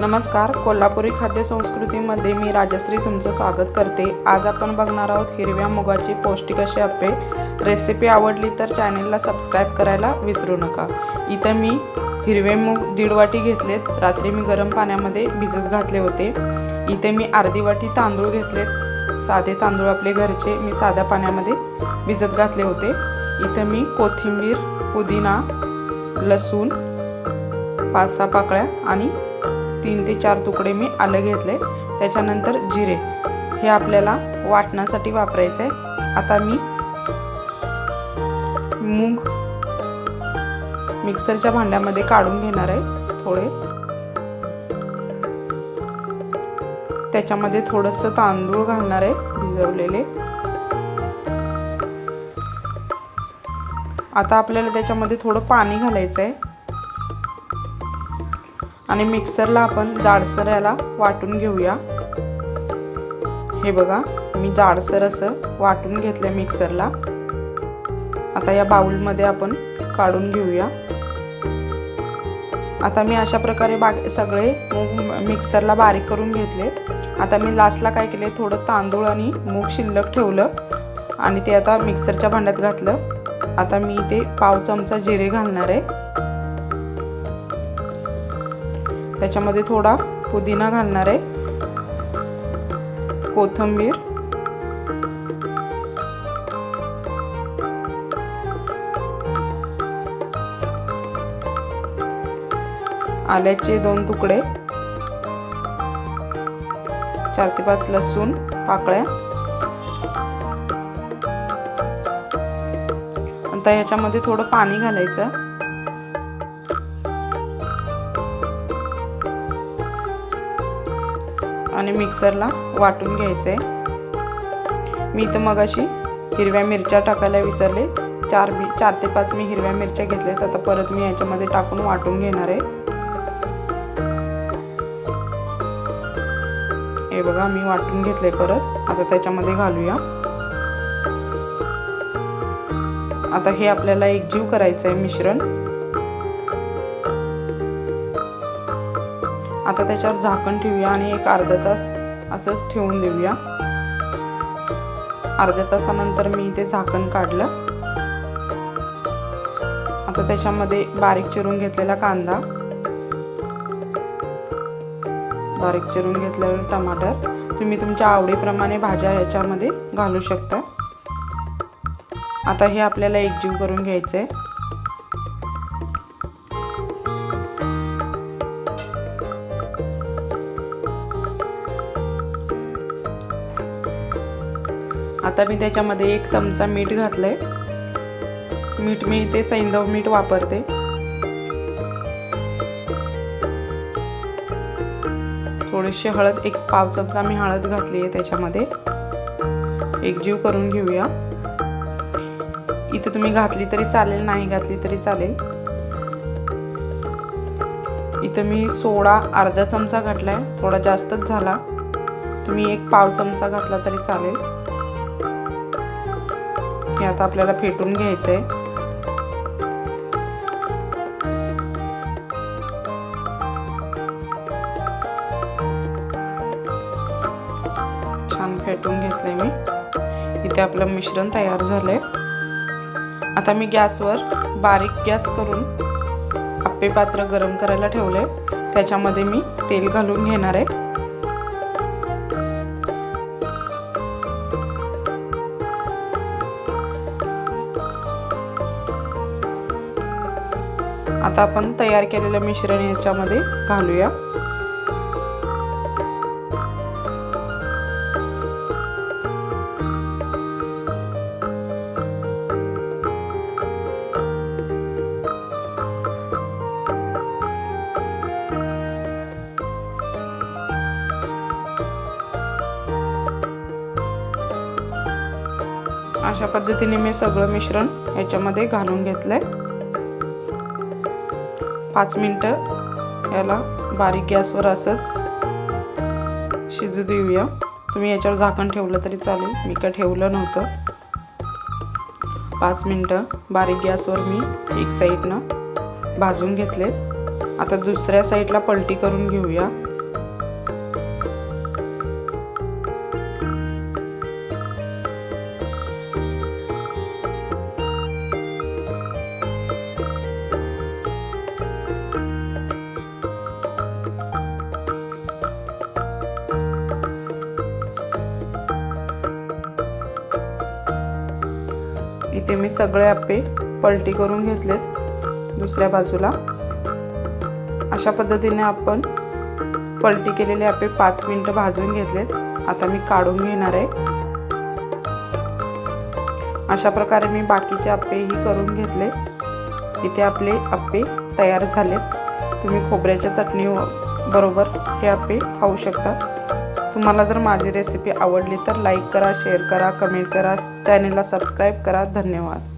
नमस्कार कोल्हापुरी खाद्य संस्कृतीमध्ये मी राजश्री तुमचं स्वागत करते. आज आपण बघणार आहोत हिरव्या मुगाची पौष्टिक असे अप्पे. रेसिपी आवडली तर चॅनेलला सबस्क्राईब करायला विसरू नका. इथं मी हिरवे मूग दीड वाटी घेतलेत. रात्री मी गरम पाण्यामध्ये भिजत घातले होते. इथे मी अर्धी वाटी तांदूळ घेतलेत. साधे तांदूळ आपले घरचे मी साध्या पाण्यामध्ये भिजत घातले होते. इथं मी कोथिंबीर पुदिना लसूण पाच सहा पाकळ्या आणि तीन ते चार तुकडे मी आलं घेतले त्याच्यानंतर जिरे. हे आपल्याला वाटण्यासाठी वापरायचं आहे आता मी मूग मिक्सरच्या भांड्यामध्ये काढून घेणार आहे थोडे. त्याच्यामध्ये थोडंसं तांदूळ घालणार आहे भिजवलेले. आता आपल्याला त्याच्यामध्ये थोडं पाणी घालायचं आहे आणि मिक्सरला आपण जाडसर याला वाटून घेऊया. हे बघा मी जाडसर असं वाटून घेतलं मिक्सरला. आता या बाउलमध्ये आपण काढून घेऊया. आता मी अशा प्रकारे बा सगळे मूग मिक्सरला बारीक करून घेतले. आता मी लास्टला काय केले थोडं तांदूळ आणि मूग शिल्लक ठेवलं आणि ते आता मिक्सरच्या भांड्यात घातलं. आता मी इथे पाव चमचा जिरे घालणार आहे. त्याच्यामध्ये थोडा पुदिना घालणार आहे. कोथंबीर. आल्याचे दोन तुकडे. चार ते पाच लसूण पाकळ्या. आता ह्याच्यामध्ये थोडं पाणी घालायचं. आणि मिक्सरला वाटून घ्यायचं. आहे मी इथं मग अशी हिरव्या मिरच्या टाकायला विसरले. चार मी चार ते पाच मी हिरव्या मिरच्या घेतल्यात. आता परत मी याच्यामध्ये टाकून वाटून घेणार आहे. हे बघा मी वाटून घेतले परत. आता त्याच्यामध्ये घालूया. आता हे आपल्याला एकजीव करायचं आहे मिश्रण. आता त्याच्यावर झाकण ठेवूया आणि एक अर्धा तास असंच ठेवून देऊया. अर्ध्या तासानंतर मी ते झाकण काढलं. आता त्याच्यामध्ये बारीक चिरून घेतलेला कांदा बारीक चिरून घेतलेलं टमाटर तुम्ही तुमच्या आवडीप्रमाणे भाज्या याच्यामध्ये घालू शकता. आता हे आपल्याला एकजीव करून घ्यायचं आहे आता मी त्याच्यामध्ये एक चमचा मीठ घातलंय. मीठ मी इथे सैंदव मीठ वापरते. थोडीशी हळद एक पाव चमचा मी हळद घातली आहे त्याच्यामध्ये एकजीव करून घेऊया. इथं तुम्ही घातली तरी चालेल नाही घातली तरी चालेल. इथं मी सोडा अर्धा चमचा घातला आहे थोडा जास्तच झाला. तुम्ही एक पाव चमचा घातला तरी चालेल. हे आता आपल्याला फेटून घ्यायचं आहे छान फेटून घेतलंय मी. इथे आपलं मिश्रण तयार झालंय. आता मी गॅसवर बारीक गॅस करून आप्पे पात्र गरम करायला ठेवलंय. त्याच्यामध्ये मी तेल घालून घेणार आहे. आता आपण तयार केलेलं मिश्रण याच्यामध्ये घालूया. अशा पद्धतीने मी सगळं मिश्रण याच्यामध्ये घालून घेतलंय. पाच मिनटं याला बारीक गॅसवर असंच शिजू देऊया. तुम्ही याच्यावर झाकण ठेवलं तरी चालेल. मी काय ठेवलं नव्हतं. पाच मिनटं बारीक गॅसवर मी एक साईडनं भाजून घेतले आता दुसऱ्या साईडला पलटी करून घेऊया. इथे मी सगळे आप्पे पलटी करून घेतलेत दुसऱ्या बाजूला. अशा पद्धतीने आपण पलटी केलेले आप्पे पाच मिनटं भाजून घेतलेत. आता मी काढून घेणार आहे. अशा प्रकारे मी बाकीचे आप्पेही करून घेतले इथे आपले आप्पे तयार झालेत. तुम्ही खोबऱ्याच्या चटणी बरोबर हे आप्पे खाऊ शकता. तुम्हाला जर माझी रेसिपी आवडली तर लाईक करा शेअर करा कमेंट करा. चॅनेलला सबस्क्राईब करा. धन्यवाद.